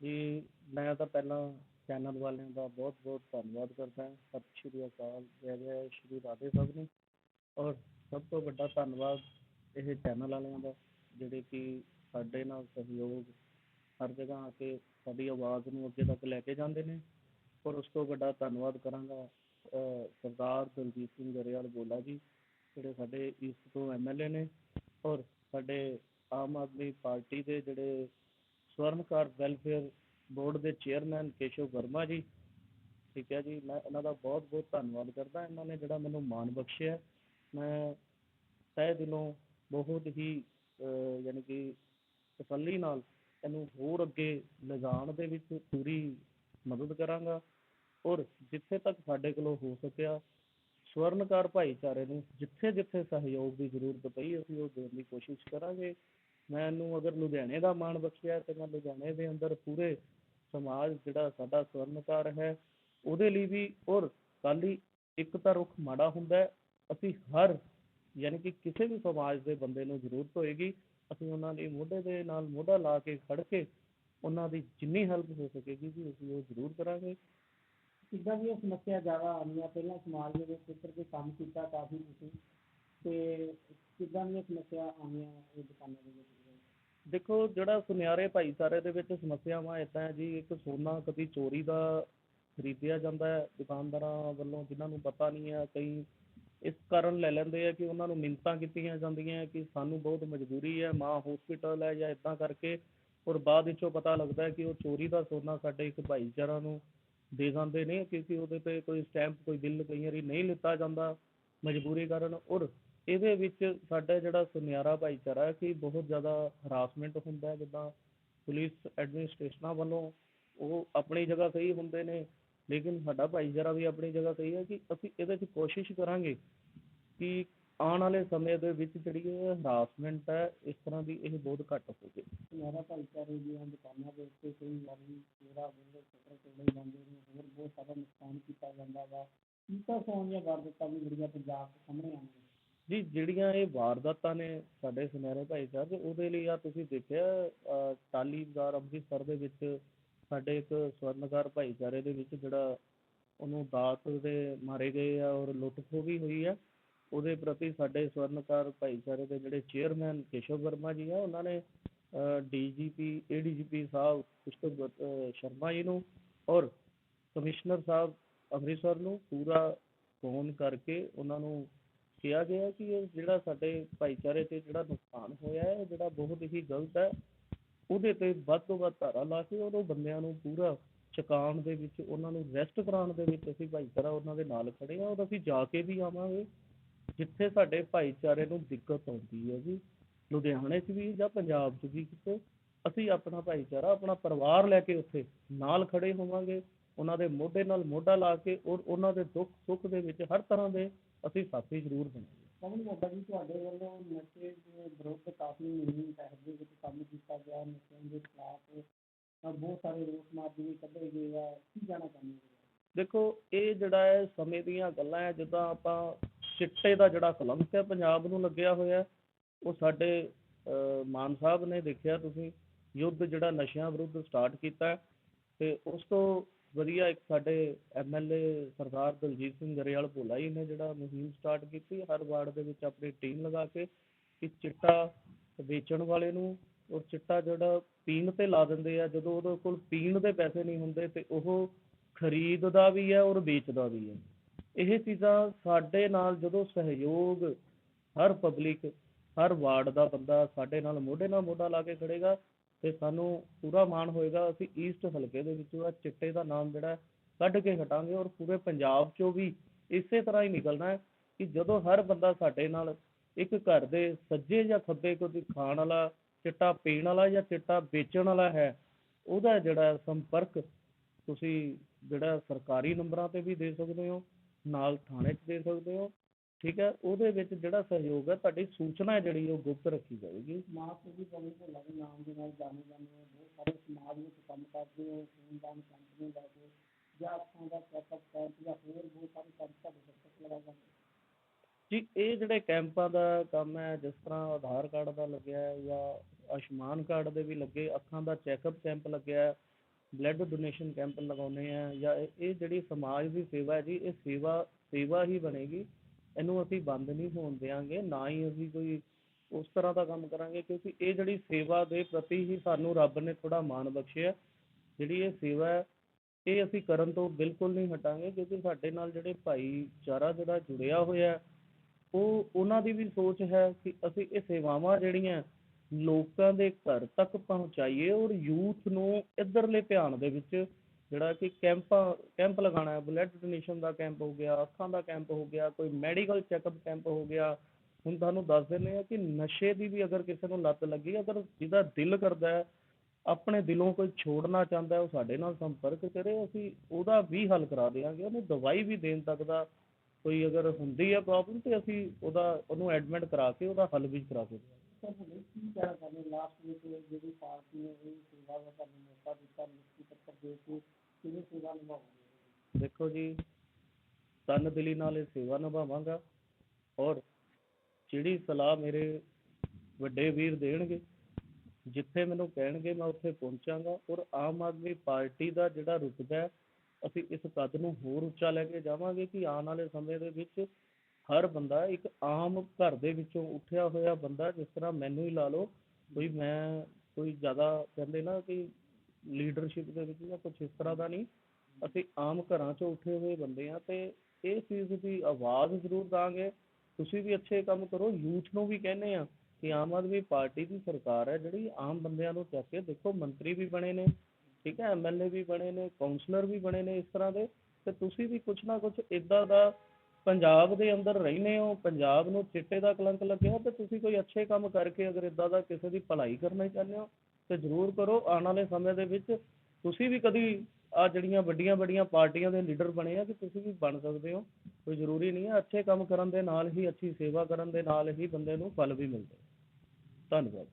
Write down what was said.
ਜੀ, ਮੈਂ ਤਾਂ ਪਹਿਲਾਂ ਚੈਨਲ ਵਾਲਿਆਂ ਦਾ ਬਹੁਤ ਬਹੁਤ ਧੰਨਵਾਦ ਕਰਦਾ ਸਤਿ ਸ਼੍ਰੀ ਅਕਾਲ, ਜੈ ਜੈ ਸ਼੍ਰੀ ਰਾਧੇ ਸਭ ਨੂੰ। ਔਰ ਸਭ ਤੋਂ ਵੱਡਾ ਧੰਨਵਾਦ ਇਹ ਚੈਨਲ ਵਾਲਿਆਂ ਦਾ, ਜਿਹੜੇ ਕਿ ਸਾਡੇ ਨਾਲ ਸਹਿਯੋਗ ਹਰ ਜਗ੍ਹਾ ਆ ਕੇ ਸਾਡੀ ਆਵਾਜ਼ ਨੂੰ ਅੱਗੇ ਤੱਕ ਲੈ ਕੇ ਜਾਂਦੇ ਨੇ। ਔਰ ਉਸ ਤੋਂ ਵੱਡਾ ਧੰਨਵਾਦ ਕਰਾਂਗਾ ਸਰਦਾਰ ਦਲਜੀਤ ਸਿੰਘ ਗਰੇਵਾਲ ਬੋਲਾ ਜੀ, ਜਿਹੜੇ ਸਾਡੇ ਈਸਟ ਤੋਂ ਐਮ ਐਲ ਏ ਨੇ। ਔਰ ਸਾਡੇ ਆਮ ਆਦਮੀ ਪਾਰਟੀ ਦੇ ਜਿਹੜੇ ਸਵਰਨਕਾਰ ਵੈਲਫੇਅਰ ਬੋਰਡ ਦੇ ਚੇਅਰਮੈਨ ਕੇਸ਼ਵ ਵਰਮਾ ਜੀ। ਠੀਕ ਹੈ ਜੀ, ਮੈਂ ਇਹਨਾਂ ਦਾ ਬਹੁਤ ਬਹੁਤ ਧੰਨਵਾਦ ਕਰਦਾ। ਇਹਨਾਂ ਨੇ ਜਿਹੜਾ ਮੈਨੂੰ ਮਾਣ ਬਖਸ਼ਿਆ, ਮੈਂ ਤਹਿ ਦਿਲੋਂ ਬਹੁਤ ਹੀ ਯਾਨੀ ਕਿ ਤਸੱਲੀ ਨਾਲ ਇਹਨੂੰ ਹੋਰ ਅੱਗੇ ਲਿਜਾਣ ਦੇ ਵਿੱਚ ਪੂਰੀ ਮਦਦ ਕਰਾਂਗਾ। ਔਰ ਜਿੱਥੇ ਤੱਕ ਸਾਡੇ ਕੋਲੋਂ ਹੋ ਸਕਿਆ ਸਵਰਨਕਾਰ ਭਾਈਚਾਰੇ ਨੂੰ ਜਿੱਥੇ ਜਿੱਥੇ ਸਹਿਯੋਗ ਦੀ ਜ਼ਰੂਰਤ ਪਈ, ਅਸੀਂ ਉਹ ਦੇਣ ਦੀ ਕੋਸ਼ਿਸ਼ ਕਰਾਂਗੇ। ਮੈਨੂੰ ਅਗਰ ਲੁਧਿਆਣੇ ਦਾ ਮਾਣ ਬਖਸ਼ਿਆ ਤਾਂ ਮੈਂ ਲੁਧਿਆਣੇ ਦੇ ਅੰਦਰ ਪੂਰੇ ਸਮਾਜ ਜਿਹੜਾ ਸਾਡਾ ਸਵਰਨਕਾਰ ਹੈ, ਉਹਦੇ ਲਈ ਵੀ ਔਰ ਖਾਲੀ ਇੱਕ ਤਾਂ ਰੁੱਖ ਮਾੜਾ ਹੁੰਦਾ ਅਸੀਂ ਹਰ ਯਾਨੀ ਕਿ ਕਿਸੇ ਵੀ ਸਮਾਜ ਦੇ ਬੰਦੇ ਨੂੰ ਜ਼ਰੂਰਤ ਹੋਏਗੀ, ਅਸੀਂ ਉਹਨਾਂ ਲਈ ਮੋਢੇ ਦੇ ਨਾਲ ਮੋਢਾ ਲਾ ਕੇ ਖੜ ਕੇ ਉਹਨਾਂ ਦੀ ਜਿੰਨੀ ਹੈਲਪ ਹੋ ਸਕੇਗੀ ਜੀ, ਅਸੀਂ ਉਹ ਜ਼ਰੂਰ ਕਰਾਂਗੇ। ਕਿੱਦਾਂ ਦੀਆਂ ਸਮੱਸਿਆ ਜ਼ਿਆਦਾ ਆਉਂਦੀਆਂ, ਪਹਿਲਾਂ ਸਮਾਜ ਦੇ ਵਿੱਚ ਉੱਤਰ ਕੇ ਕੰਮ ਕੀਤਾ ਕਾਫੀ ਤੁਸੀਂ, ਤੇ ਕਿੱਦਾਂ ਦੀਆਂ ਸਮੱਸਿਆ ਆਉਂਦੀਆਂ, ਇਹ ਦੁਕਾਨਾਂ ਦੇ ਵਿੱਚ ਦੇਖੋ ਜਿਹੜਾ ਸੁਨਿਆਰੇ ਭਾਈਚਾਰੇ ਦੇ ਵਿੱਚ ਸਮੱਸਿਆਵਾਂ ਇੱਦਾਂ ਹੈ ਜੀ, ਇੱਕ ਸੋਨਾ ਕਦੀ ਚੋਰੀ ਦਾ ਖਰੀਦਿਆ ਜਾਂਦਾ ਦੁਕਾਨਦਾਰਾਂ ਵੱਲੋਂ ਜਿਹਨਾਂ ਨੂੰ ਪਤਾ ਨਹੀਂ ਹੈ, ਕਈ ਇਸ ਕਾਰਨ ਲੈ ਲੈਂਦੇ ਆ ਕਿ ਉਹਨਾਂ ਨੂੰ ਮਿੰਨਤਾਂ ਕੀਤੀਆਂ ਜਾਂਦੀਆਂ ਕਿ ਸਾਨੂੰ ਬਹੁਤ ਮਜਬੂਰੀ ਹੈ, ਮਾਂ ਹੋਸਪਿਟਲ ਹੈ ਜਾਂ ਇੱਦਾਂ ਕਰਕੇ ਔਰ ਬਾਅਦ ਵਿੱਚੋਂ ਪਤਾ ਲੱਗਦਾ ਕਿ ਉਹ ਚੋਰੀ ਦਾ ਸੋਨਾ ਸਾਡੇ ਇੱਕ ਭਾਈਚਾਰਾ ਨੂੰ ਦੇ ਜਾਂਦੇ ਨੇ ਕਿਉਂਕਿ ਉਹਦੇ 'ਤੇ ਕੋਈ ਸਟੈਂਪ ਕੋਈ ਬਿੱਲ ਕਈ ਵਾਰੀ ਨਹੀਂ ਲਿੱਤਾ ਜਾਂਦਾ ਮਜਬੂਰੀ ਕਾਰਨ ਔਰ ਇਹਦੇ ਵਿੱਚ ਸਾਡਾ ਜਿਹੜਾ ਸੁਨਿਆਰਾ ਭਾਈਚਾਰਾ ਕਿ ਬਹੁਤ ਜ਼ਿਆਦਾ ਹਰਾਸਮੈਂਟ ਹੁੰਦਾ ਜਿੱਦਾਂ ਪੁਲਿਸ ਐਡਮਿਨਿਸਟ੍ਰੇਸ਼ਨਾਂ ਵੱਲੋਂ ਉਹ ਆਪਣੀ ਜਗ੍ਹਾ ਸਹੀ ਹੁੰਦੇ ਨੇ, ਲੇਕਿਨ ਸਾਡਾ ਭਾਈਚਾਰਾ ਵੀ ਆਪਣੀ ਜਗ੍ਹਾ ਸਹੀ ਹੈ ਕਿ ਅਸੀਂ ਇਹਦੇ 'ਚ ਕੋਸ਼ਿਸ਼ ਕਰਾਂਗੇ ਕਿ ਆਉਣ ਵਾਲੇ ਸਮੇਂ ਦੇ ਵਿੱਚ ਜਿਹੜੀ ਇਹ ਹਰਾਸਮੈਂਟ ਹੈ, ਇਸ ਤਰ੍ਹਾਂ ਦੀ ਇਹ ਬਹੁਤ ਘੱਟ ਹੋਵੇ ਸੁਨਿਆਰਾ ਭਾਈਚਾਰੇ ਦੀਆਂ ਦੁਕਾਨਾਂ ਦੇ ਉੱਤੇ ਕਈ ਵਾਰੀ ਚੋਰਾ ਵੇਲੇ ਸ਼ਟਰ ਤੋੜੇ ਜਾਂਦੇ ਨੇ, ਹੋਰ ਬਹੁਤ ਸਾਰਾ ਨੁਕਸਾਨ ਕੀਤਾ ਜਾਂਦਾ ਵਾ। ਕੀਤਾ ਫੋਨ ਜਾਂ ਵਾਰਦਾਤਾਂ ਵੀ ਬੜੀਆਂ ਪੰਜਾਬ ਦੇ ਸਾਹਮਣੇ ਆਉਂਦੀਆਂ ਜੀ, ਜਿਹੜੀਆਂ ਇਹ ਵਾਰਦਾਤਾਂ ਨੇ ਸਾਡੇ ਸੁਨਹਿਰੇ ਭਾਈਚਾਰੇ ਉਹਦੇ ਲਈ ਆਹ ਤੁਸੀਂ ਦੇਖਿਆ ਟਾਲੀ ਬਾਜ਼ਾਰ ਅੰਮ੍ਰਿਤਸਰ ਦੇ ਵਿੱਚ ਸਾਡੇ ਇੱਕ ਸਵਰਨਕਾਰ ਭਾਈਚਾਰੇ ਦੇ ਵਿੱਚ ਜਿਹੜਾ ਉਹਨੂੰ ਦਾਤ ਦੇ ਮਾਰੇ ਗਏ ਆ ਔਰ ਲੁੱਟ ਖੋਹ ਵੀ ਹੋਈ ਆ, ਉਹਦੇ ਪ੍ਰਤੀ ਸਾਡੇ ਸਵਰਨਕਾਰ ਭਾਈਚਾਰੇ ਦੇ ਜਿਹੜੇ ਚੇਅਰਮੈਨ ਕੇਸ਼ਵ ਵਰਮਾ ਜੀ ਆ, ਉਹਨਾਂ ਨੇ D G P A D G ਪੀ ਸਾਹਿਬ ਪੁਸ਼ਪਕ ਸ਼ਰਮਾ ਜੀ ਨੂੰ ਔਰ ਕਮਿਸ਼ਨਰ ਸਾਹਿਬ ਅੰਮ੍ਰਿਤਸਰ ਨੂੰ ਪੂਰਾ ਫੋਨ ਕਰਕੇ ਉਹਨਾਂ ਨੂੰ ਕਿਹਾ ਗਿਆ ਕਿ ਇਹ ਜਿਹੜਾ ਸਾਡੇ ਭਾਈਚਾਰੇ 'ਤੇ ਜਿਹੜਾ ਨੁਕਸਾਨ ਹੋਇਆ ਹੈ, ਜਿਹੜਾ ਬਹੁਤ ਹੀ ਗਲਤ ਹੈ, ਉਹਦੇ 'ਤੇ ਵੱਧ ਤੋਂ ਵੱਧ ਧਾਰਾ ਲਾ ਕੇ ਉਹ ਬੰਦਿਆਂ ਨੂੰ ਪੂਰਾ ਚੁਕਾਉਣ ਦੇ ਵਿੱਚ, ਉਹਨਾਂ ਨੂੰ ਰੈਸਟ ਕਰਾਉਣ ਦੇ ਵਿੱਚ ਅਸੀਂ ਭਾਈਚਾਰਾ ਉਹਨਾਂ ਦੇ ਨਾਲ ਖੜੇ ਹਾਂ ਔਰ ਅਸੀਂ ਜਾ ਕੇ ਵੀ ਆਵਾਂਗੇ, ਜਿੱਥੇ ਸਾਡੇ ਭਾਈਚਾਰੇ ਨੂੰ ਦਿੱਕਤ ਆਉਂਦੀ ਹੈ ਜੀ। ਲੁਧਿਆਣੇ 'ਚ ਵੀ ਜਾਂ ਪੰਜਾਬ 'ਚ ਵੀ ਕਿਤੇ ਅਸੀਂ ਆਪਣਾ ਭਾਈਚਾਰਾ, ਆਪਣਾ ਪਰਿਵਾਰ ਲੈ ਕੇ ਉੱਥੇ ਨਾਲ ਖੜੇ ਹੋਵਾਂਗੇ, ਉਹਨਾਂ ਦੇ ਮੋਢੇ ਨਾਲ ਮੋਢਾ ਲਾ ਕੇ ਔਰ ਉਹਨਾਂ ਦੇ ਦੁੱਖ ਸੁੱਖ ਦੇ ਵਿੱਚ ਹਰ ਤਰ੍ਹਾਂ ਦੇ ਅਸੀਂ ਸਾਥੀ ਜ਼ਰੂਰ ਬਣਾਂਗੇ। ਕਮਲ ਮੋਢਾ ਜੀ ਤੁਹਾਡੇ ਵੱਲੋਂ ਨਸ਼ੇ ਦੇ ਵਿਰੁੱਧ ਕਾਫੀ ਮੁਹਿੰਮ ਤਹਿਤ ਦੇ ਵਿੱਚ ਕੰਮ ਕੀਤਾ ਗਿਆ ਨਸ਼ਿਆਂ ਦੇ ਖਿਲਾਫ ਬਹੁਤ ਸਾਰੇ ਰੋਸ ਮਾਰਚ ਵੀ ਕੱਢੇ ਗਏ ਆ। ਕੀ ਜਾਣਾ ਚਾਹੁੰਦੇ ਹੋ? ਦੇਖੋ ਇਹ ਜਿਹੜਾ ਹੈ ਸਮੇਂ ਦੀਆਂ ਗੱਲਾਂ ਹੈ ਜਿੱਦਾਂ ਆਪਾਂ ਚਿੱਟੇ ਦਾ ਜਿਹੜਾ ਕਲੰਕ ਹੈ ਪੰਜਾਬ ਨੂੰ ਲੱਗਿਆ ਹੋਇਆ ਉਹ ਸਾਡੇ ਮਾਨ ਸਾਹਿਬ ਨੇ ਦੇਖਿਆ ਤੁਸੀਂ ਯੁੱਧ ਜਿਹੜਾ ਨਸ਼ਿਆਂ ਵਿਰੁੱਧ ਸਟਾਰਟ ਕੀਤਾ ਤੇ ਉਸ ਤੋਂ ਵਧੀਆ ਇੱਕ ਸਾਡੇ M L A Sardar Daljit Singh Grewal Bhola ji ਨੇ ਜਿਹੜਾ ਮੁਹਿੰਮ ਸਟਾਰਟ ਕੀਤੀ, ਹਰ ਵਾਰਡ ਦੇ ਵਿੱਚ ਆਪਣੀ ਟੀਮ ਲਗਾ ਕੇ ਕਿ ਚਿੱਟਾ ਵੇਚਣ ਵਾਲੇ ਨੂੰ ਔਰ ਚਿੱਟਾ ਜਿਹੜਾ ਪੀਣ ਤੇ ਲਾ ਦਿੰਦੇ ਆ, ਜਦੋਂ ਉਹਦੇ ਕੋਲ ਪੀਣ ਦੇ ਪੈਸੇ ਨਹੀਂ ਹੁੰਦੇ ਤੇ ਉਹ ਖਰੀਦਦਾ ਵੀ ਹੈ ਔਰ ਵੇਚਦਾ ਵੀ ਹੈ। ਇਹ ਚੀਜ਼ਾਂ ਸਾਡੇ ਨਾਲ ਜਦੋਂ ਸਹਿਯੋਗ ਹਰ ਪਬਲਿਕ ਹਰ ਵਾਰਡ ਦਾ ਬੰਦਾ ਸਾਡੇ ਨਾਲ ਮੋਢੇ ਨਾਲ ਮੋਢਾ ਲਾ ਕੇ ਖੜੇਗਾ ਤੇ ਸਾਨੂੰ ਪੂਰਾ ਮਾਣ ਹੋਏਗਾ, ਅਸੀਂ ਈਸਟ ਹਲਕੇ ਦੇ ਵਿੱਚੋਂ ਆ ਚਿੱਟੇ ਦਾ ਨਾਮ ਜਿਹੜਾ ਕੱਢ ਕੇ ਹਟਾਂਗੇ ਔਰ ਪੂਰੇ ਪੰਜਾਬ 'ਚੋਂ ਵੀ ਇਸੇ ਤਰ੍ਹਾਂ ਹੀ ਨਿਕਲਣਾ ਕਿ ਜਦੋਂ ਹਰ ਬੰਦਾ ਸਾਡੇ ਨਾਲ ਇੱਕ ਘਰ ਦੇ ਸੱਜੇ ਜਾਂ ਖੱਬੇ ਕੋਈ ਖਾਣ ਵਾਲਾ, ਚਿੱਟਾ ਪੀਣ ਵਾਲਾ ਜਾਂ ਚਿੱਟਾ ਵੇਚਣ ਵਾਲਾ ਹੈ, ਉਹਦਾ ਜਿਹੜਾ ਸੰਪਰਕ ਤੁਸੀਂ ਜਿਹੜਾ ਸਰਕਾਰੀ ਨੰਬਰਾਂ 'ਤੇ ਵੀ ਦੇ ਸਕਦੇ ਹੋ, ਨਾਲ ਥਾਣੇ 'ਚ ਦੇ ਸਕਦੇ ਹੋ ਠੀਕ ਹੈ ਉਹਦੇ ਵਿੱਚ ਜਿਹੜਾ ਸਹਿਯੋਗ ਹੈ ਤੁਹਾਡੀ ਸੂਚਨਾ ਹੈ ਜਿਹੜੀ ਉਹ ਗੁਪਤ ਰੱਖੀ ਕੇ ਜਾਂ ਇਹ ਜਿਹੜੇ ਕੈਂਪਾਂ ਦਾ ਕੰਮ ਹੈ ਜਿਸ ਤਰ੍ਹਾਂ ਆਧਾਰ ਕਾਰਡ ਦਾ ਲੱਗਿਆ ਹੈ ਜਾਂ ਆਯੁਸ਼ਮਾਨ ਕਾਰਡ ਦੇ ਵੀ ਲੱਗੇ ਅੱਖਾਂ ਦਾ ਚੈੱਕਅਪ ਕੈਂਪ ਲੱਗਿਆ ਹੈ ਬਲੱਡ ਡੋਨੇਸ਼ਨ ਕੈਂਪ ਲਗਾਉਂਦੇ ਆ ਜਾਂ ਇਹ ਇਹ ਜਿਹੜੀ ਸਮਾਜ ਦੀ ਸੇਵਾ ਹੈ ਜੀ ਇਹ ਸੇਵਾ ਸੇਵਾ ਹੀ ਬਣੇਗੀ। ਇਹਨੂੰ ਅਸੀਂ ਬੰਦ ਨਹੀਂ ਹੋਣ ਦਿਆਂਗੇ, ਨਾ ਹੀ ਅਸੀਂ ਕੋਈ ਉਸ ਤਰ੍ਹਾਂ ਦਾ ਕੰਮ ਕਰਾਂਗੇ, ਕਿਉਂਕਿ ਇਹ ਜਿਹੜੀ ਸੇਵਾ ਦੇ ਪ੍ਰਤੀ ਹੀ ਸਾਨੂੰ ਰੱਬ ਨੇ ਥੋੜ੍ਹਾ ਮਾਣ ਬਖਸ਼ਿਆ। ਜਿਹੜੀ ਇਹ ਸੇਵਾ ਹੈ, ਇਹ ਅਸੀਂ ਕਰਨ ਤੋਂ ਬਿਲਕੁਲ ਨਹੀਂ ਹਟਾਂਗੇ, ਕਿਉਂਕਿ ਸਾਡੇ ਨਾਲ ਜਿਹੜੇ ਭਾਈਚਾਰਾ ਜਿਹੜਾ ਜੁੜਿਆ ਹੋਇਆ ਉਹ ਉਹਨਾਂ ਦੀ ਵੀ ਸੋਚ ਹੈ ਕਿ ਅਸੀਂ ਇਹ ਸੇਵਾਵਾਂ ਜਿਹੜੀਆਂ ਲੋਕਾਂ ਦੇ ਘਰ ਤੱਕ ਪਹੁੰਚਾਈਏ ਔਰ ਯੂਥ ਨੂੰ ਇੱਧਰਲੇ ਧਿਆਨ ਦੇ ਵਿੱਚ ਜਿਹੜਾ ਕਿ ਕੈਂਪਾਂ, ਕੈਂਪ ਲਗਾਉਣਾ ਬਲੱਡ ਡੋਨੇਸ਼ਨ ਦਾ ਕੈਂਪ ਹੋ ਗਿਆ, ਅੱਖਾਂ ਦਾ ਕੈਂਪ ਹੋ ਗਿਆ, ਕੋਈ ਮੈਡੀਕਲ ਚੈੱਕਅਪ ਕੈਂਪ ਹੋ ਗਿਆ। ਹੁਣ ਤੁਹਾਨੂੰ ਦੱਸ ਦਿੰਦੇ ਹਾਂ ਕਿ ਨਸ਼ੇ ਦੀ ਵੀ ਅਗਰ ਕਿਸੇ ਨੂੰ ਲੱਤ ਲੱਗੀ, ਅਗਰ ਜਿਹਦਾ ਦਿਲ ਕਰਦਾ ਆਪਣੇ ਦਿਲੋਂ ਕੋਈ ਛੋੜਨਾ ਚਾਹੁੰਦਾ ਉਹ ਸਾਡੇ ਨਾਲ ਸੰਪਰਕ ਕਰੇ, ਅਸੀਂ ਉਹਦਾ ਵੀ ਹੱਲ ਕਰਾ ਦੇਵਾਂਗੇ ਉਹਨੂੰ ਦਵਾਈ ਵੀ ਦੇਣ ਤੱਕ ਦਾ ਕੋਈ ਅਗਰ ਹੁੰਦੀ ਹੈ ਪ੍ਰੋਬਲਮ ਤੇ ਅਸੀਂ ਉਹਦਾ, ਉਹਨੂੰ ਐਡਮਿਟ ਕਰਾ ਕੇ, ਉਹਦਾ ਹੱਲ ਵੀ ਕਰਾ ਕੇ ਸਰ, ਹੁਣੇ ਕੀ ਕਹਿਣਾ ਚਾਹੁੰਦੇ ਲਾਸਟ ਵਿੱਚ ਜਿਹੜੀ ਪਾਰਟੀ ਨੇ ਇਹ ਸੇਵਾ ਦਾ ਤੁਹਾਨੂੰ ਮੌਕਾ ਦਿੱਤਾ ਲਿਖਤੀ ਪੱਤਰ ਦੇ ਦੇਖੋ ਜੀ, ਤਨ ਨਾਲ ਇਹ ਸੇਵਾ ਨਿਭਾਵਾਂਗਾ ਔਰ ਜਿਹੜੀ ਸਲਾਹ ਮੇਰੇ ਵੱਡੇ ਵੀਰ ਦੇਣਗੇ, ਜਿੱਥੇ ਮੈਨੂੰ ਕਹਿਣਗੇ ਮੈਂ ਉੱਥੇ ਪਹੁੰਚਾਂਗਾ ਔਰ ਆਮ ਆਦਮੀ ਪਾਰਟੀ ਦਾ ਜਿਹੜਾ ਰੁਤਬਾ ਅਸੀਂ ਇਸ ਕੱਦ ਨੂੰ ਹੋਰ ਉੱਚਾ ਲੈ ਕੇ ਜਾਵਾਂਗੇ ਕਿ ਆਉਣ ਵਾਲੇ ਸਮੇਂ ਦੇ ਵਿੱਚ ਹਰ ਬੰਦਾ ਇੱਕ ਆਮ ਘਰ ਦੇ ਵਿੱਚੋਂ ਉੱਠਿਆ ਹੋਇਆ ਬੰਦਾ ਜਿਸ ਤਰ੍ਹਾਂ ਮੈਨੂੰ ਹੀ ਲਾ ਲਓ ਕੋਈ ਮੈਂ ਕੋਈ ਜ਼ਿਆਦਾ ਕਹਿੰਦੇ ਨਾ ਕਿ ਲੀਡਰਸ਼ਿਪ ਦੇ ਵਿੱਚ ਜਾਂ ਕੁਝ ਇਸ ਤਰ੍ਹਾਂ ਦਾ ਨਹੀਂ। ਅਸੀਂ ਆਮ ਘਰਾਂ 'ਚੋਂ ਉੱਠੇ ਹੋਏ ਬੰਦੇ ਆ ਤੇ ਇਹ ਚੀਜ਼ ਦੀ ਆਵਾਜ਼ ਜ਼ਰੂਰ ਦਾਂਗੇ। ਤੁਸੀਂ ਵੀ ਅੱਛੇ ਕੰਮ ਕਰੋ ਯੂਥ ਨੂੰ ਵੀ ਕਹਿੰਦੇ ਆ ਕਿ ਆਮ ਆਦਮੀ ਪਾਰਟੀ ਦੀ ਸਰਕਾਰ ਹੈ ਜਿਹੜੀ ਆਮ ਬੰਦਿਆਂ ਨੂੰ ਚੱਕ ਕੇ ਦੇਖੋ ਮੰਤਰੀ ਵੀ ਬਣੇ ਨੇ, ਠੀਕ ਹੈ, ਐਮ ਐਲ ਏ ਵੀ ਬਣੇ ਨੇ, ਕੌਂਸਲਰ ਵੀ ਬਣੇ ਨੇ ਇਸ ਤਰ੍ਹਾਂ ਦੇ। ਤੇ ਤੁਸੀਂ ਵੀ ਕੁਛ ਨਾ ਕੁਛ ਇਦਾਂ ਦਾ ਪੰਜਾਬ ਦੇ ਅੰਦਰ ਰਹਿੰਦੇ ਹੋ, ਪੰਜਾਬ ਨੂੰ ਚਿੱਟੇ ਦਾ ਕਲੰਕ ਲੱਗਿਆ, ਤੇ ਤੁਸੀਂ ਕੋਈ ਅੱਛੇ ਕੰਮ ਕਰਕੇ ਅਗਰ ਇੱਦਾਂ ਦਾ ਕਿਸੇ ਦੀ ਭਲਾਈ ਕਰਨਾ ਚਾਹੁੰਦੇ ਹੋ ਤੇ ਜ਼ਰੂਰ ਕਰੋ। ਆਉਣ ਵਾਲੇ ਸਮੇਂ ਦੇ ਵਿੱਚ ਤੁਸੀਂ ਵੀ ਕਦੀ ਆਹ ਜਿਹੜੀਆਂ ਵੱਡੀਆਂ ਵੱਡੀਆਂ ਪਾਰਟੀਆਂ ਦੇ ਲੀਡਰ ਬਣੇ ਆ ਕਿ ਤੁਸੀਂ ਵੀ ਬਣ ਸਕਦੇ ਹੋ। ਕੋਈ ਜ਼ਰੂਰੀ ਨਹੀਂ ਹੈ ਅੱਛੇ ਕੰਮ ਕਰਨ ਦੇ ਨਾਲ ਹੀ ਅੱਛੀ ਸੇਵਾ ਕਰਨ ਦੇ ਨਾਲ ਹੀ ਬੰਦੇ ਨੂੰ ਫਲ ਵੀ ਮਿਲਦੇ ਧੰਨਵਾਦ।